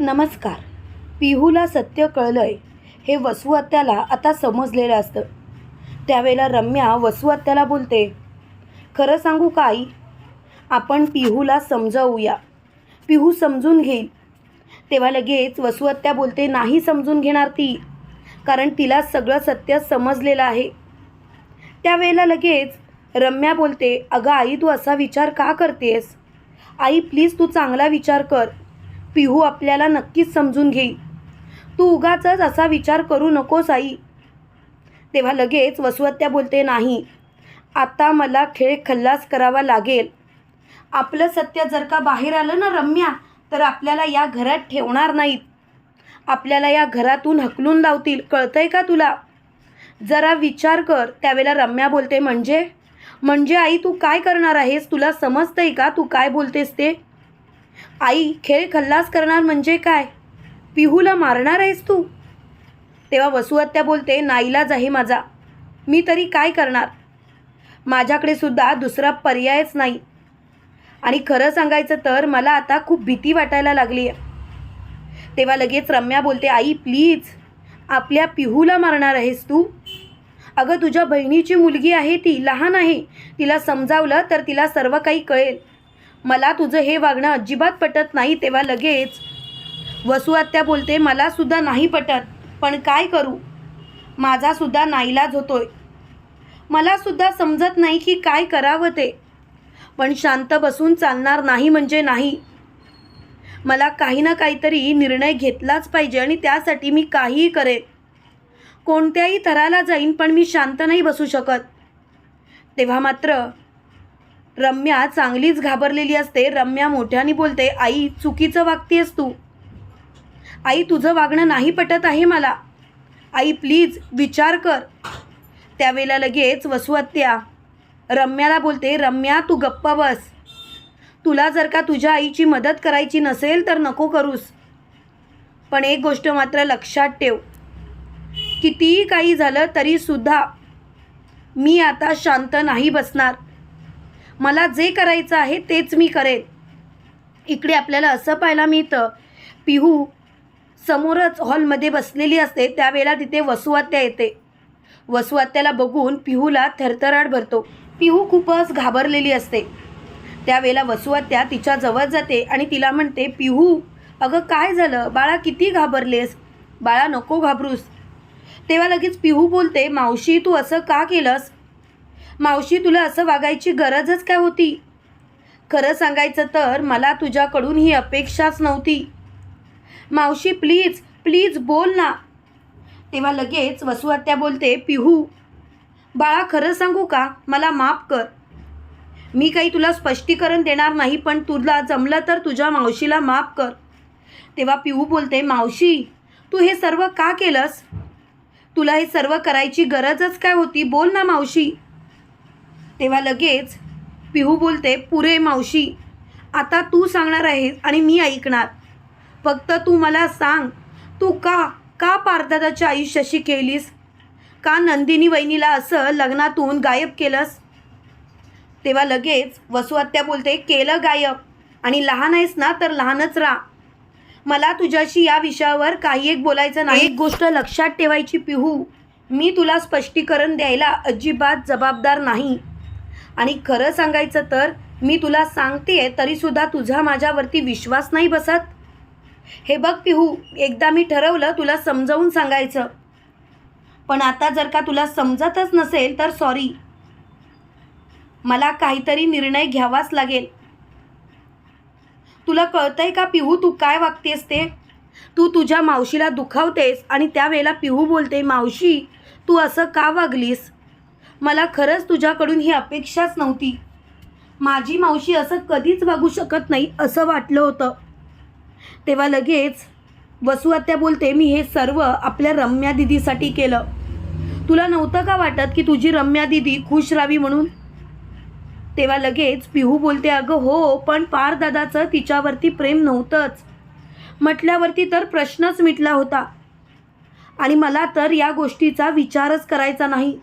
नमस्कार. पिहूला सत्य कळलंय हे वसुहत्याला आता समजलेलं असतं. त्यावेळेला रम्या वसुहत्याला बोलते खरं सांगू का आई? आपण पिहूला समजावूया. पिहू समजून घेईल. तेव्हा लगेच वसुहत्या बोलते नाही समजून घेणार ती कारण तिला सगळं सत्य समजलेलं आहे. त्यावेळेला लगेच रम्या बोलते अगं आई तू असा विचार का करतेस? आई प्लीज तू चांगला विचार कर. पिहू आपल्याला नक्कीच समजून घेईल. तू उगाचच असा विचार करू नकोस आई. तेव्हा लगेच वसुहत्या बोलते नाही. आता मला खेळ खल्लास करावा लागेल. आपलं सत्य जर का बाहेर आलं ना रम्या तर आपल्याला या घरात ठेवणार नाहीत. आपल्याला या घरातून हकलून लावतील कळतंय का तुला? जरा विचार कर. त्यावेळेला रम्या बोलते म्हणजे? म्हणजे आई तू काय करणार आहेस? तुला समजतंय का? तू काय बोलतेस ते? आई खेळ खल्लास करणार म्हणजे काय? पिहूला मारणार आहेस तू? तेव्हा वसुहत्या बोलते नाईलाज आहे माझा. मी तरी काय करणार? माझ्याकडे सुद्धा दुसरा पर्यायच नाही. आणि खरं सांगायचं तर मला आता खूप भीती वाटायला लागली आहे तेव्हा लगेच रम्या बोलते आई प्लीज आपल्या पिहूला मारणार आहेस तू? अगं तुझ्या बहिणीची मुलगी आहे ती लहान आहे. तिला समजावलं तर तिला सर्व काही कळेल. मला तुझं हे वागणं अजिबात पटत नाही तेव्हा लगेच. वसुआत्या बोलते मला सुद्धा नाही पटत पण काय करू? माझा सुद्धा नाईलाज होतोय. मला सुद्धा समजत नाही की काय करावं ते. पण शांत बसून चालणार नाही म्हणजे नाही. मला काही ना काहीतरी निर्णय घेतलाच पाहिजे आणि त्यासाठी मी काहीही करेन. कोणत्याही थराला जाईन पण मी शांत नाही बसू शकत. तेव्हा मात्र रम्या चांगलीच घाबरलेली असते. रम्या मोठ्याने बोलते आई चुकीचं वागतेस तू. आई तुझं वागणं नाही पटत आहे मला. आई प्लीज विचार कर. त्यावेळेला लगेच वसुहत्या रम्याला बोलते रम्या तू गप्प बस. तुला जर का तुझ्या आईची मदत करायची नसेल तर नको करूस. पण एक गोष्ट मात्र लक्षात ठेव. कितीही काही झालं तरीसुद्धा मी आता शांत नाही बसणार. मला जे करायचं आहे तेच मी करेन इकडे आपल्याला असं पाहायला मिळतं पिहू समोरच हॉलमध्ये बसलेली असते त्यावेळेला तिथे वसुआत्या येते. वसुआत्याला बघून पिहूला थरथराट भरतो. पिहू खूपच घाबरलेली असते. त्यावेळेला वसुआत्या तिच्या जवळ जाते आणि तिला म्हणते पिहू अगं काय झालं? बाळा किती घाबरलेस. बाळा नको घाबरूस. तेव्हा लगेच पिहू बोलते मावशी तू असं का केलंस? मावशी तुला असं वागायची गरजच काय होती? खरं सांगायचं तर मला तुझ्याकडून ही अपेक्षाच नव्हती. मावशी प्लीज प्लीज बोल ना. तेव्हा लगेच वसुआत्या बोलते पिहू बाळा खरं सांगू का? मला माफ कर. मी काही तुला स्पष्टीकरण देणार नाही पण तुला जमलं तर तुझ्या मावशीला माफ कर. तेव्हा पिहू बोलते मावशी तू हे सर्व का केलंस? तुला हे सर्व करायची गरजच काय होती? बोल ना मावशी. तेव्हा लगेच पिहू बोलते पुरे मावशी आता तू सांगणार आहेस आणि मी ऐकणार. फक्त तू मला सांग तू का का पारदादाच्या आयुष्याशी केलीस का नंदिनी वहिनीला असं लग्नातून गायब केलंस? तेव्हा लगेच वसुआत्या बोलते केलं गायब. आणि लहान आहेस ना तर लहानच राहा. मला तुझ्याशी या विषयावर काही एक बोलायचं नाही. एक गोष्ट लक्षात ठेवायची पिहू. मी तुला स्पष्टीकरण द्यायला अजिबात जबाबदार नाही. आणि खरं सांगायचं तर मी तुला सांगते तरीसुद्धा तुझा माझ्यावरती विश्वास नाही बसत. हे बघ पिहू एकदा मी ठरवलं तुला समजावून सांगायचं. पण आता जर का तुला समजतच नसेल तर सॉरी मला काहीतरी निर्णय घ्यावाच लागेल. तुला कळतंय का पिहू तू काय वागतेस ते? तू तुझ्या मावशीला दुखावतेस आणि त्यावेळेला पिहू बोलते मावशी तू असं का वागलीस? मला खरंच तुझ्याकडून ही अपेक्षाच नव्हती. माझी मावशी असं कधीच वागू शकत नाही असं वाटलं होतं. तेव्हा लगेच वसुहत्या बोलते मी हे सर्व आपल्या रम्या दिदीसाठी केलं. तुला नव्हतं का वाटत की तुझी रम्या दिदी खुश राहावी म्हणून? तेव्हा लगेच पिहू बोलते अगं हो पण पार दादाचं तिच्यावरती प्रेम नव्हतंच. म्हटल्यावरती तर प्रश्नच मिटला होता. आणि मला तर या गोष्टीचा विचारच करायचा नाही.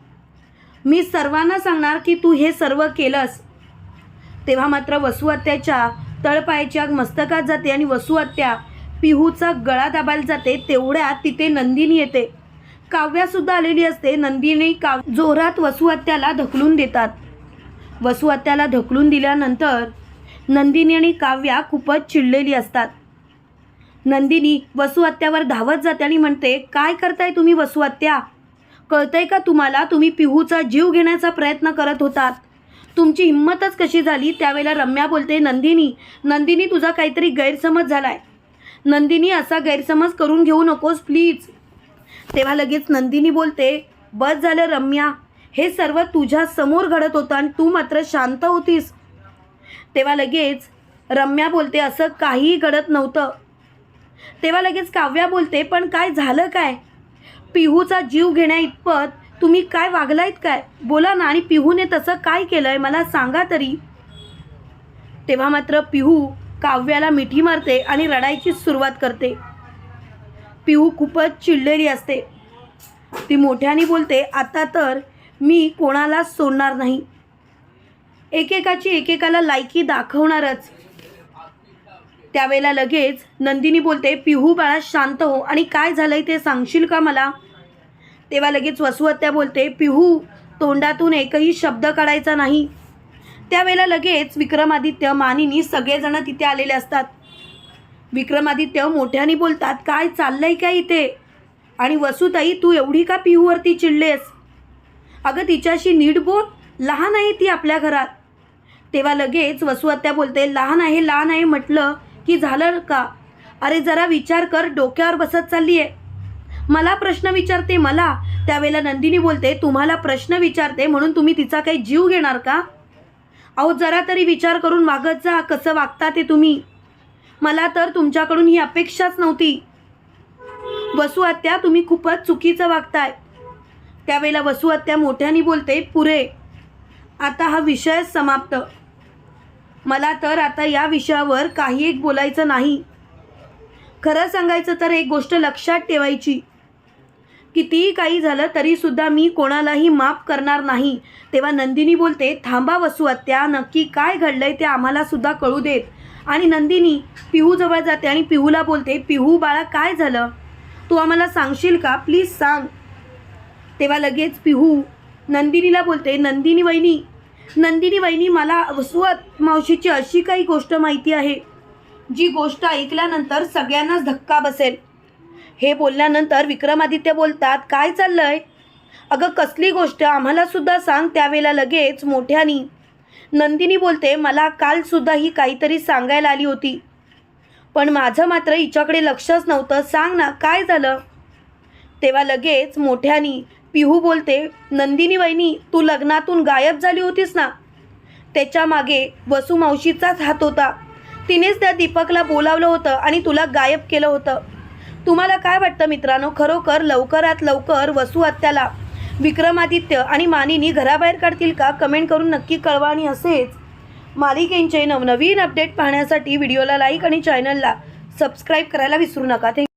मी सर्वांना सांगणार की तू हे सर्व केलंस. तेव्हा मात्र वसुहत्याच्या तळपायाची मस्तकात जाते आणि वसुहत्या पिहूचा गळा दाबायला जाते तेवढ्यात तिथे नंदिनी येते. काव्यासुद्धा आलेली असते नंदिनी काव जोरात वसुहत्याला ढकलून देतात. वसुहत्याला ढकलून दिल्यानंतर नंदिनी आणि काव्या खूपच चिडलेली असतात. नंदिनी वसुहत्यावर धावत जाते आणि म्हणते काय करताय तुम्ही वसुहत्या कळतंय का तुम्हाला? तुम्ही पिहूचा जीव घेण्याचा प्रयत्न करत होतात. तुमची हिंमतच कशी झाली? त्यावेळेला रम्या बोलते नंदिनी नंदिनी तुझा काहीतरी गैरसमज झाला आहे नंदिनी असा गैरसमज करून घेऊ नकोस प्लीज. तेव्हा लगेच नंदिनी बोलते बस झालं रम्या. हे सर्व तुझ्या समोर घडत होतं आणि तू मात्र शांत होतीस. तेव्हा लगेच रम्या बोलते असं काहीही घडत नव्हतं. तेव्हा लगेच काव्या बोलते पण काय झालं काय? पिहूचा जीव घेण्या इतपत तुम्ही काय वागलायत काय? बोला ना आणि पिहूने तसं काय केलंय? मला सांगा तरी. तेव्हा मात्र पिहू काव्याला मिठी मारते आणि रडायची सुरुवात करते. पिहू खूपच चिडलेली असते. ती मोठ्याने बोलते आता तर मी कोणाला सोडणार नाही. एकेकाची एकेकाला लायकी दाखवणारच. त्यावेळेला लगेच नंदिनी बोलते पिहू बाळा शांत हो. आणि काय झालंय ते सांगशील का मला? तेव्हा लगेच वसुहत्या बोलते पिहू तोंडातून एकही शब्द काढायचा नाही. त्यावेळेला लगेच विक्रमादित्य मानिनी सगळेजण तिथे आलेले असतात. विक्रमादित्य मोठ्याने बोलतात काय चाललंय काय इथे? आणि वसुताई तू एवढी का पिहूवरती चिडलेस? अगं तिच्याशी नीट बोल लहान आहे ती आपल्या घरात. तेव्हा लगेच वसुहत्या बोलते लहान आहे लहान आहे म्हटलं की झालं का? अरे जरा विचार कर डोक्यावर बसत चालली आहे मला प्रश्न विचारते मला. त्यावेळेला नंदिनी बोलते तुम्हाला प्रश्न विचारते म्हणून तुम्ही तिचा काही जीव घेणार का? अहो जरा तरी विचार करून वागत जा कसं वागता ते तुम्ही. मला तर तुमच्याकडून ही अपेक्षाच नव्हती. वसुहत्या तुम्ही खूपच चुकीचं वागताय. त्यावेळेला वसुहत्या मोठ्याने बोलते पुरे आता हा विषय समाप्त. मला तर आता या विषयावर काही एक बोलायचं नाही. खरं सांगायचं तर एक गोष्ट लक्षात ठेवायची. कितीही काही झालं तरीसुद्धा मी कोणालाही माफ करणार नाही. तेव्हा नंदिनी बोलते थांबा वसुहत्या नक्की काय घडलंय ते आम्हालासुद्धा कळू देत. आणि नंदिनी पिहूजवळ जाते आणि पिहूला बोलते पिहू बाळा काय झालं? तू आम्हाला सांगशील का? प्लीज सांग. तेव्हा लगेच पिहू नंदिनीला बोलते नंदिनी वहिनी नंदिनी वहिनी मला वसुवत मावशीची अशी काही गोष्ट माहिती आहे जी गोष्ट ऐकल्यानंतर सगळ्यांनाच धक्का बसेल. हे बोलल्यानंतर विक्रमादित्य बोलतात काय चाललंय? अगं कसली गोष्ट? आम्हालासुद्धा सांग त्यावेळेला लगेच मोठ्यानी. नंदिनी बोलते मला कालसुद्धा ही काहीतरी सांगायला आली होती. पण माझं मात्र हिच्याकडे लक्षच नव्हतं. सांग ना काय झालं? तेव्हा लगेच मोठ्यानी पिहू बोलते नंदिनी वहिनी तू लग्नातून गायब झाली होतीस ना? त्याच्यामागे वसू मावशीचाच हात होता. तिनेच त्या दीपकला बोलावलं होतं आणि तुला गायब केलं होतं. तुम्हाला काय वाटतं मित्रांनो? खरोखर लवकरात लवकर वसू हत्याला विक्रमादित्य आणि मानिनी घराबाहेर काढतील का? कमेंट करून नक्की कळवा आणि असेच. मालिकेंचे नवनवीन अपडेट पाहण्यासाठी व्हिडिओला लाईक आणि चॅनलला सबस्क्राईब करायला विसरू नका. थँक्यू